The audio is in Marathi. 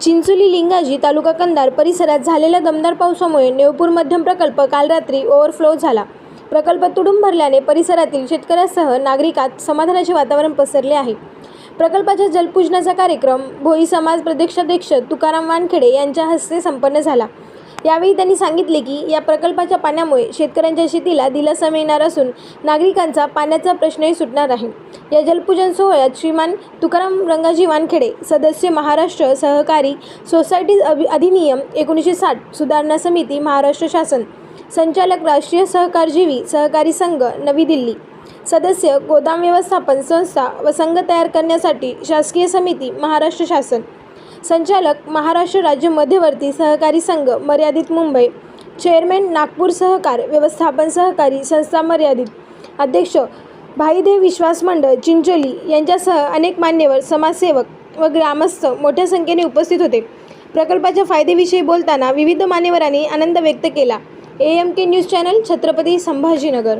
चिंचोली लिंगाजी तालुका कंदार परिसरात झालेल्या दमदार पावसामुळे नेवपूर मध्यम प्रकल्प काल रात्री ओव्हरफ्लो झाला. प्रकल्प तुडूंब भरल्याने परिसरातील शेतकऱ्यासह नागरिकात समाधानाचे वातावरण पसरले आहे. प्रकल्पाच्या जलपूजनाचा कार्यक्रम भोई समाज प्रदेशाध्यक्ष तुकाराम वानखेडे यांच्या हस्ते संपन्न झाला. यावेळी त्यांनी सांगितले की या प्रकल्पाच्या पाण्यामुळे शेतकऱ्यांच्या शेतीला दिलासा मिळणार असून नागरिकांचा पाण्याचा प्रश्नही सुटणार आहे. या जलपूजन सोहळ्यात श्रीमान तुकाराम रंगाजी वानखेडे सदस्य महाराष्ट्र सहकारी सोसायटी अभि अधिनियम एकोणीसशे साठ सुधारणा समिती महाराष्ट्र शासन संचालक राष्ट्रीय सहकारजीवी सहकारी संघ नवी दिल्ली. सदस्य गोदाम व्यवस्थापन संस्था व संघ तयार करण्यासाठी शासकीय समिती महाराष्ट्र शासन. संचालक महाराष्ट्र राज्य मध्यवर्ती सहकारी संघ मर्यादित मुंबई. चेअरमॅन नागपूर सहकार व्यवस्थापन सहकारी संस्था मर्यादित. अध्यक्ष भाईदेव विश्वास मंडळ चिंचोली यांच्यासह अनेक मान्यवर समाजसेवक व ग्रामस्थ मोठ्या संख्येने उपस्थित होते. प्रकल्पाच्या फायदेविषयी बोलताना विविध मान्यवरांनी आनंद व्यक्त केला. A M K news channel Chhatrapati Sambhajinagar.